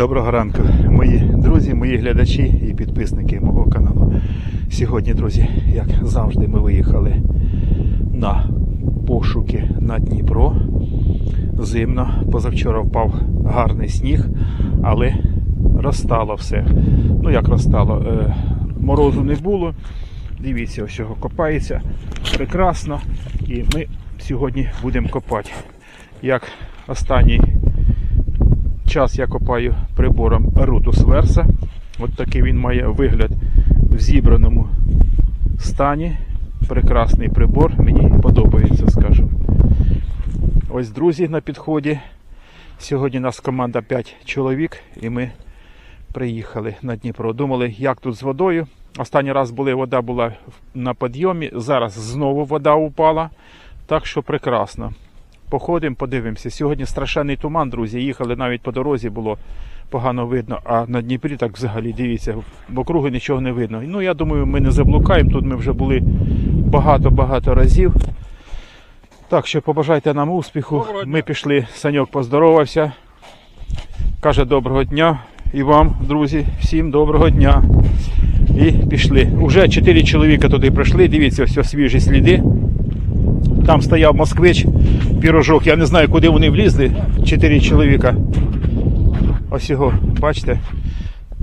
Доброго ранку, мої друзі, мої глядачі і підписники мого каналу. Сьогодні, друзі, як завжди, ми виїхали на пошуки на Дніпро. Зимно. Позавчора впав гарний сніг, але розтало все. Ну як розтало? Е, морозу не було. Дивіться, ось його копається. Прекрасно. І ми сьогодні будемо копати. Як останній час я копаю прибором Rutus Versa. От такий він має вигляд в зібраному стані. Прекрасний прибор, мені подобається, скажу. Ось друзі на підході. Сьогодні нас команда 5 чоловік і ми приїхали на Дніпро. Думали, як тут з водою. Останній раз були, вода була на підйомі, зараз знову вода упала. Так що прекрасно. Походимо, подивимося. Сьогодні страшенний туман, друзі. Їхали навіть по дорозі, було погано видно. А на Дніпрі так взагалі дивіться, в округи нічого не видно. Ну я думаю, ми не заблукаємо. Тут ми вже були багато-багато разів. Так що побажайте нам успіху. Ми пішли, Саньок поздоровався. Каже доброго дня. І вам, друзі, всім доброго дня. І пішли. Уже чотири чоловіка туди прийшли. Дивіться, ось свіжі сліди. Там стояв москвич, пірожок. Я не знаю, куди вони влізли. Чотири чоловіка. Ось його, бачите.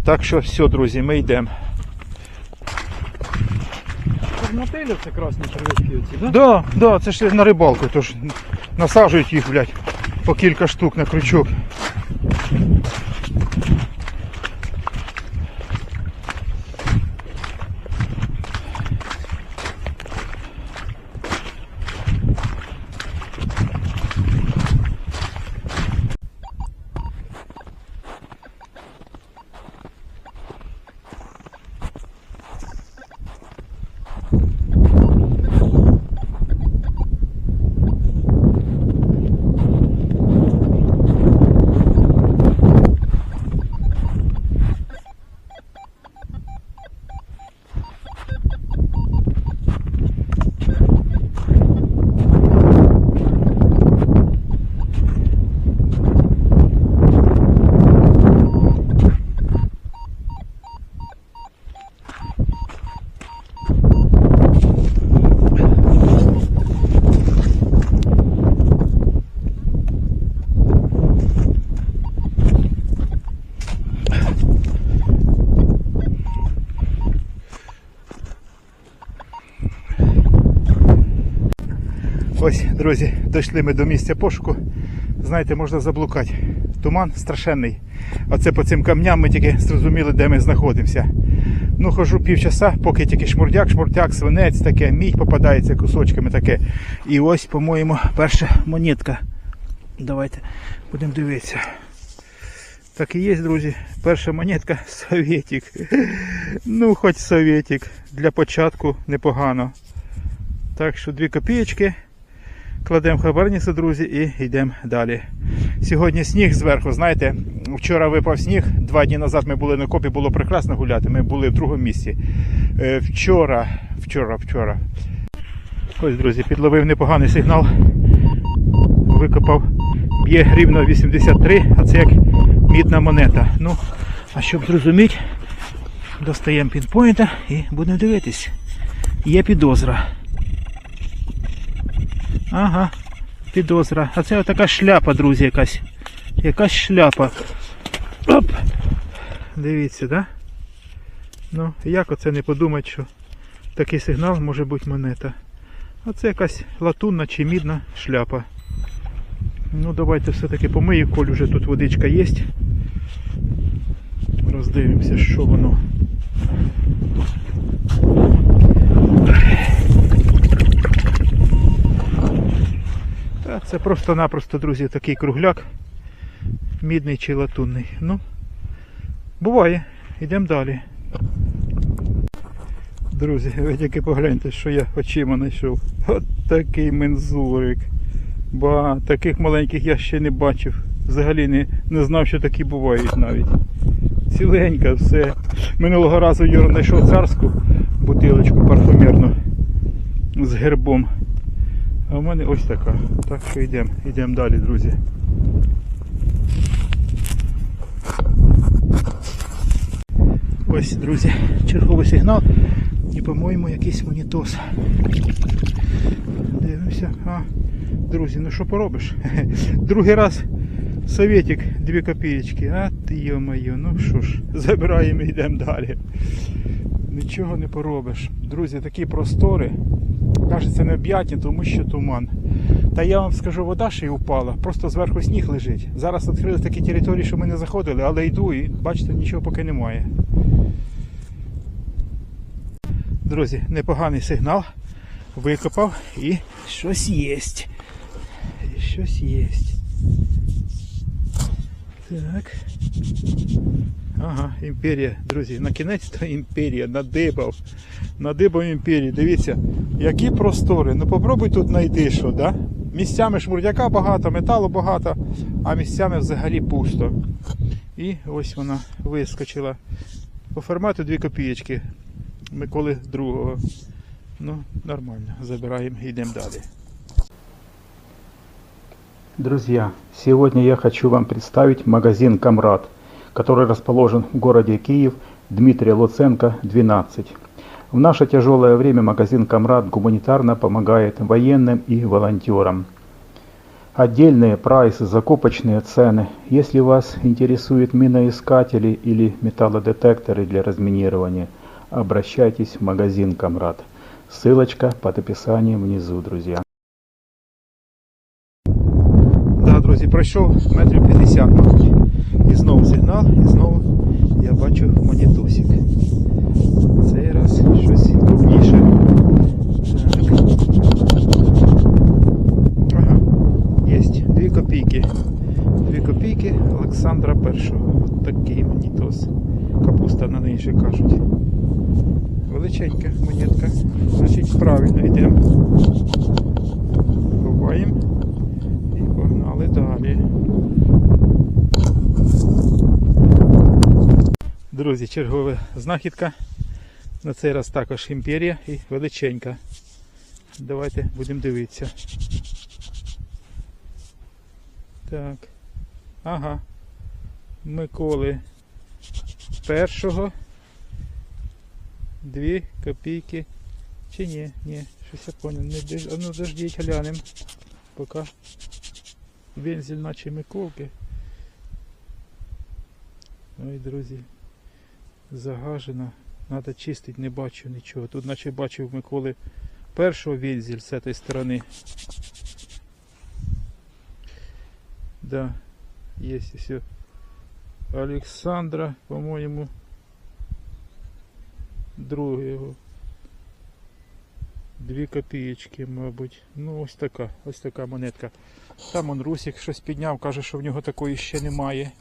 Так що все, друзі, ми йдемо. Мотелі це красні червячки оці, да? Да, да, це ж на рибалку, тож насаджують їх, блядь, по кілька штук на крючок. Ось, друзі, дійшли ми до місця пошуку. Знаєте, можна заблукати. Туман страшенний. Оце по цим камням ми тільки зрозуміли, де ми знаходимося. Ну, хожу півчаса, поки тільки шмурдяк, шмурдяк, свинець, таке, мідь попадається кусочками таке. І ось, по-моєму, перша монетка. Давайте будемо дивитися. Так і є, друзі. Перша монетка Советик. Ну, хоч Советик. Для початку непогано. Так що дві копійки. Кладемо хабарницю, друзі, і йдемо далі. Сьогодні сніг зверху, знаєте, вчора випав сніг, два дні назад ми були на копі, було прекрасно гуляти. Ми були в другому місці. Е, Вчора, вчора, вчора. Ось, друзі, підловив непоганий сигнал. Викопав. Б'є рівно 83, а це як мідна монета. Ну, а щоб зрозуміти, достаємо пінпойнта і будемо дивитись. Є підозра. Ага, підозра. А це отака шляпа, друзі, якась. Якась шляпа. Оп! Дивіться, да? Ну, як оце не подумати, що такий сигнал може бути монета. Оце якась латунна чи мідна шляпа. Ну, давайте все-таки помию, коль вже тут водичка є. Роздивимося, що воно. Це просто-напросто, друзі, такий кругляк. Мідний чи латунний. Ну, буває. Йдемо далі. Друзі, ви тільки погляньте, що я очима знайшов. От такий мензурик. Ба, таких маленьких я ще не бачив. Взагалі не, не знав, що такі бувають навіть. Ціленька, все. Минулого разу Юра знайшов царську бутилочку парфумерну з гербом. А в мене ось така. Так що йдемо, йдемо далі, друзі. Ось, друзі, черговий сигнал. І, по-моєму, якийсь монітос. Дивимося. А, друзі, ну що поробиш? Другий раз советик 2 копієчки. А ти йо-моє, ну що ж, забираємо і йдемо далі. Нічого не поробиш. Друзі, такі простори. Кажеться необ'ятні, тому що туман. Та я вам скажу, вода ще й упала, просто зверху сніг лежить. Зараз відкрили такі території, що ми не заходили, але йду і бачите, нічого поки немає. Друзі, непоганий сигнал. Викопав і щось є. Щось є. Так. Ага, імперія, друзі, на кінець то імперія, надибав. Надибав імперії. Дивіться, які простори. Ну попробуй тут знайти що, да? Місцями шмурдяка багато, металу багато, а місцями взагалі пусто. І ось вона вискочила. По формату 2 копієчки. Миколи другого. Ну, нормально. Забираем и идем далее. Друзья, сегодня я хочу вам представить магазин «Камрад», который расположен в городе Киев, Дмитрия Луценко, 12. В наше тяжелое время магазин «Камрад» гуманитарно помогает военным и волонтерам. Отдельные прайсы, закупочные цены. Если вас интересуют миноискатели или металлодетекторы для разминирования, обращайтесь в магазин «Камрад». Ссылочка под описанием внизу, друзья. Да, друзі, пройшов метрів 50, мабуть. І знову сигнал, і знову я бачу монітосик. Друзі, чергова знахідка. На цей раз також імперія і величенька. Давайте будемо дивитися. Так. Ага. Миколи першого. Дві копійки. Чи ні? Ні, щось я понял. Не дож... А ну дождіть, глянем. Поки вензель наче Миколки. Ой, друзі. Загажено. Надо чистити, не бачу нічого. Тут наче бачив Миколи першого вензель з цієї сторони. Да, є все. Олександра, по-моєму, другого. Дві копієчки, мабуть. Ну, ось така, ось така монетка. Там он Русик щось підняв, каже, що в нього такої ще немає.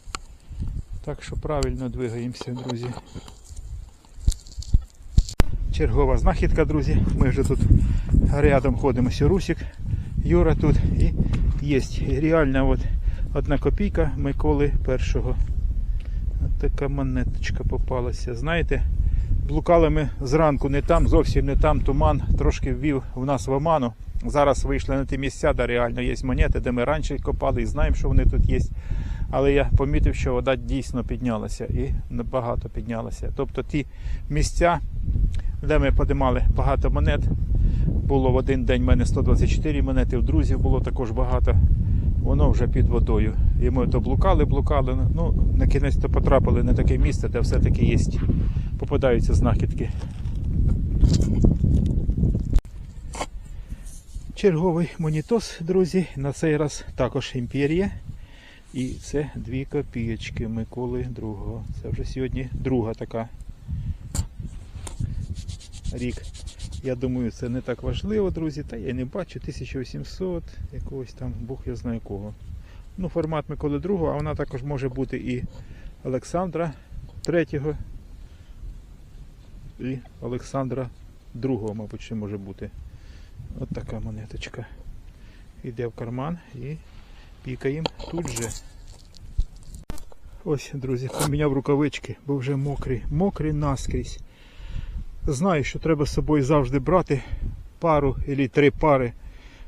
Так що правильно двигаємося, друзі. Чергова знахідка, друзі. Ми вже тут рядом ходимо. Русик, Юра тут і є реальна от одна копійка Миколи першого. От така монеточка попалася. Знаєте, блукали ми зранку не там, зовсім не там. Туман трошки ввів в нас в оману. Зараз вийшли на ті місця, де реально є монети, де ми раніше копали і знаємо, що вони тут є. Але я помітив, що вода дійсно піднялася і набагато піднялася. Тобто ті місця, де ми подимали багато монет, було в один день в мене 124 монети, в друзів було також багато. Воно вже під водою. І ми то блукали, блукали. Ну, на кінець то потрапили на таке місце, де все-таки є, попадаються знахідки. Черговий монітос, друзі. На цей раз також імперія. І це дві копійочки Миколи другого. Це вже сьогодні друга така. Рік. Я думаю, це не так важливо, друзі. Та я не бачу 1800, якогось там, Бог я знаю кого. Ну, формат Миколи другого, а вона також може бути і Олександра третього. І Олександра другого, мабуть, ще може бути. От така монеточка. Йде в карман і пікаємо тут же. Ось, друзі, поміняв рукавички, бо вже мокрий. Мокрий наскрізь. Знаю, що треба з собою завжди брати пару або три пари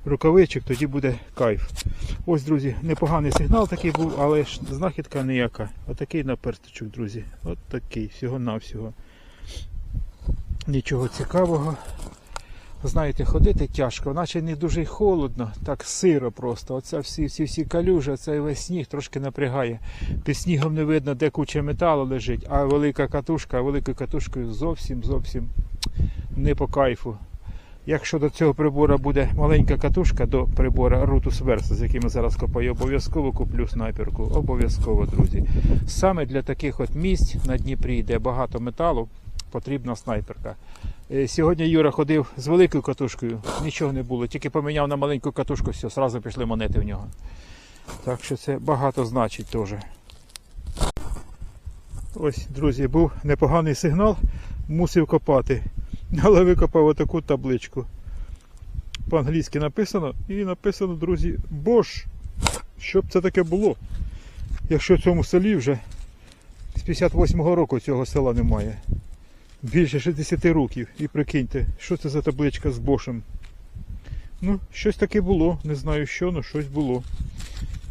рукавичок, тоді буде кайф. Ось, друзі, непоганий сигнал такий був, але ж знахідка ніяка. Отакий наперсточок, друзі. От такий, всього-навсього. Нічого цікавого. Знаєте, ходити тяжко, наче не дуже холодно, так сиро просто. Оце всі, всі, всі калюжі, цей весь сніг трошки напрягає. Під снігом не видно, де куча металу лежить, а велика катушка, а великою катушкою зовсім зовсім не по кайфу. Якщо до цього прибора буде маленька катушка до прибора Rutus Versa, з яким я зараз копаю, обов'язково куплю снайперку. Обов'язково, друзі. Саме для таких от місць на Дніпрі, де багато металу, потрібна снайперка. Е, Сьогодні Юра ходив з великою катушкою, нічого не було, тільки поміняв на маленьку катушку, все, одразу пішли монети в нього. Так що це багато значить теж. Ось, друзі, був непоганий сигнал, мусив копати. Але викопав отаку табличку. По-англійськи написано і написано, друзі, Бош. Що б це таке було? Якщо в цьому селі вже з 58-го року цього села немає. Більше 60 років. І прикиньте, що це за табличка з Бошем. Ну, щось таке було. Не знаю що, але щось було.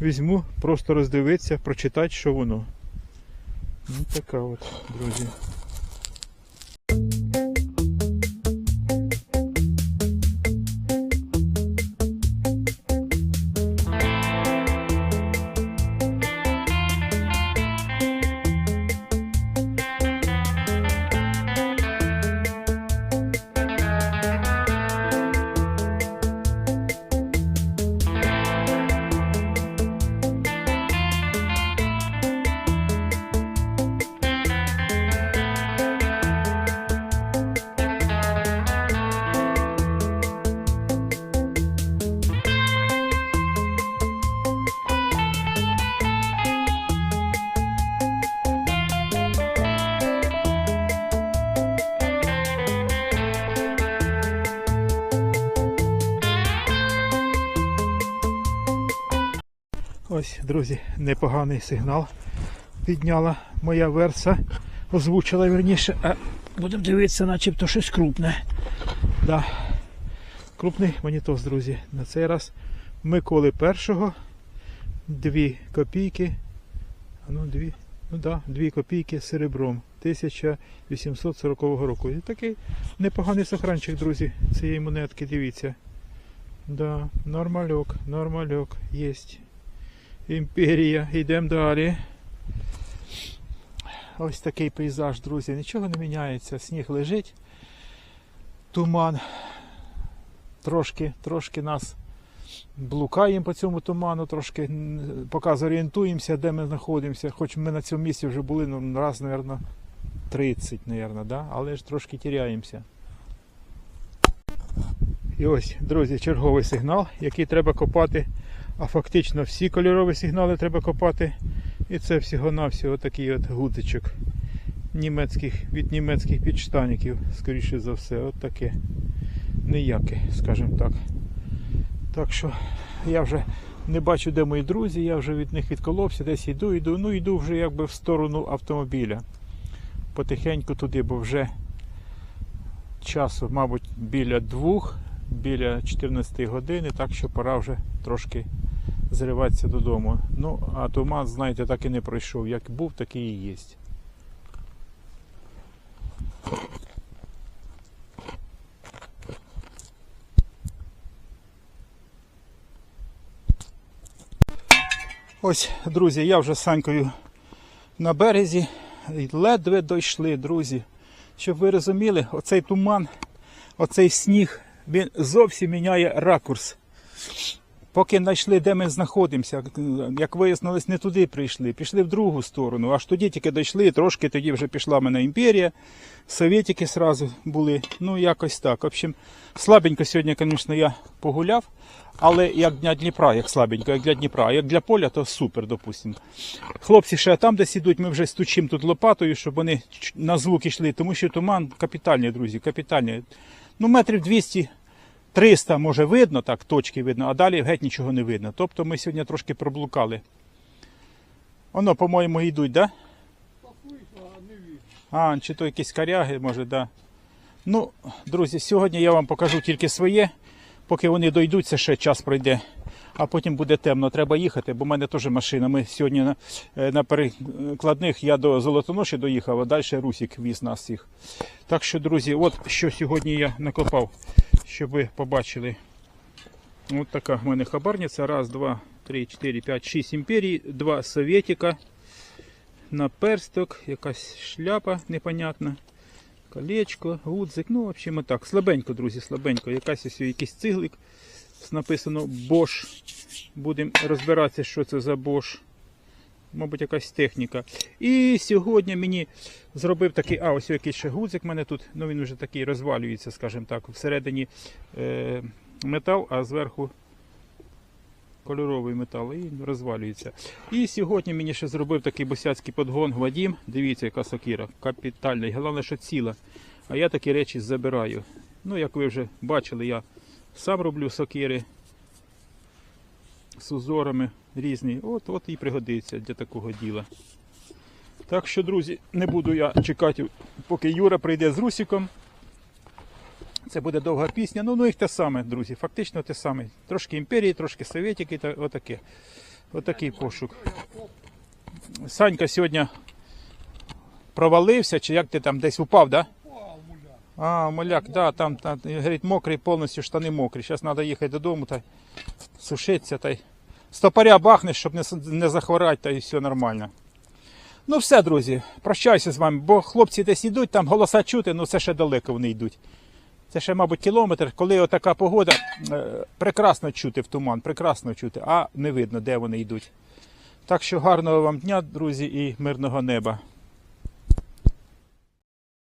Візьму, просто роздивитися, прочитати, що воно. Ну, така от, друзі. Ось, друзі, непоганий сигнал. Підняла моя верса, озвучила вірніше. А будемо дивитися, начебто щось крупне. Да. Крупний монітос, друзі. На цей раз Миколи першого. Дві копійки. Ну, дві. Ну да, дві копійки серебром 1840 року. І такий непоганий сохранчик, друзі, цієї монетки, дивіться. Да, нормальок, нормальок, єсть. Імперія, йдемо далі. Ось такий пейзаж, друзі. Нічого не міняється. Сніг лежить. Туман. Трошки, трошки нас блукаємо по цьому туману, трошки поки зорієнтуємося, де ми знаходимося. Хоч ми на цьому місці вже були ну, раз, мабуть, 30, мабуть, да? але ж трошки тіряємося. І ось, друзі, черговий сигнал, який треба копати. А фактично всі кольорові сигнали треба копати. І це всього-навсього такий от гудзичок німецьких, від німецьких підштанників, скоріше за все, от таке. Ніяке, скажімо так. Так що я вже не бачу, де мої друзі, я вже від них відколовся, десь йду, йду, ну йду вже якби в сторону автомобіля. Потихеньку туди, бо вже часу, мабуть, біля двох, біля 14 години, так що пора вже трошки зриватися додому. Ну, а туман, знаєте, так і не пройшов. Як був, такий і є. Ось, друзі, я вже з Санькою на березі. Ледве дійшли, друзі. Щоб ви розуміли, оцей туман, оцей сніг, він зовсім міняє ракурс. Поки знайшли, де ми знаходимося, як вияснилось, не туди прийшли, пішли в другу сторону. Аж тоді тільки дійшли, трошки тоді вже пішла мене імперія. Совєтики сразу були. Ну, якось так. В общем, слабенько сьогодні, звісно, я погуляв, але як для Дніпра, як слабенько, як для Дніпра, як для поля, то супер, допустимо. Хлопці ще там десь ідуть, ми вже стучимо тут лопатою, щоб вони на звук йшли, тому що туман капітальний, друзі, капітальний. Ну, метрів 200 300 може видно, так, точки видно, а далі геть нічого не видно. Тобто ми сьогодні трошки проблукали. Воно, по-моєму, йдуть, так? Да? А, чи то якісь коряги, може, да. Ну, друзі, сьогодні я вам покажу тільки своє. Поки вони дойдуть, це ще час пройде. А потім буде темно, треба їхати, бо в мене теж машина. Ми сьогодні на, е, на перекладних я до Золотоноші доїхав, а далі Русік віз нас всіх. Так що, друзі, от що сьогодні я накопав, щоб ви побачили. От така в мене хабарниця. Раз, два, три, чотири, п'ять, шість імперій, два совєтіка, наперсток, якась шляпа непонятна, колечко, гудзик. Ну, в общем, так. Слабенько, друзі, слабенько. Якась ось якийсь циглик. Написано Bosch. Будемо розбиратися, що це за Bosch. Мабуть, якась техніка. І сьогодні мені зробив такий, а ось якийсь ще гудзик мене тут. Ну він вже такий розвалюється, скажімо так. Всередині е, метал, а зверху кольоровий метал і розвалюється. І сьогодні мені ще зробив такий босяцький подгон Вадім. Дивіться, яка сокира. Капітальна. І головне, що ціла. А я такі речі забираю. Ну, як ви вже бачили, я сам роблю сокири з узорами різні. От, от і пригодиться для такого діла. Так що, друзі, не буду я чекати, поки Юра прийде з Русіком. Це буде довга пісня. Ну, ну їх те саме, друзі. Фактично те саме. Трошки імперії, трошки совєтики, та отаке. Отакий пошук. Санька сьогодні провалився, чи як ти там десь упав, так? Да? А, моляк, да, там, там говорить, мокрий, повністю штани мокрі. Зараз треба їхати додому та сушитися та й стопоря бахнеш, щоб не, не захворати, та й все нормально. Ну все, друзі, прощаюся з вами, бо хлопці десь йдуть, там голоса чути, ну це ще далеко вони йдуть. Це ще, мабуть, кілометр, коли отака погода, е, прекрасно чути в туман, прекрасно чути, а не видно, де вони йдуть. Так що гарного вам дня, друзі, і мирного неба.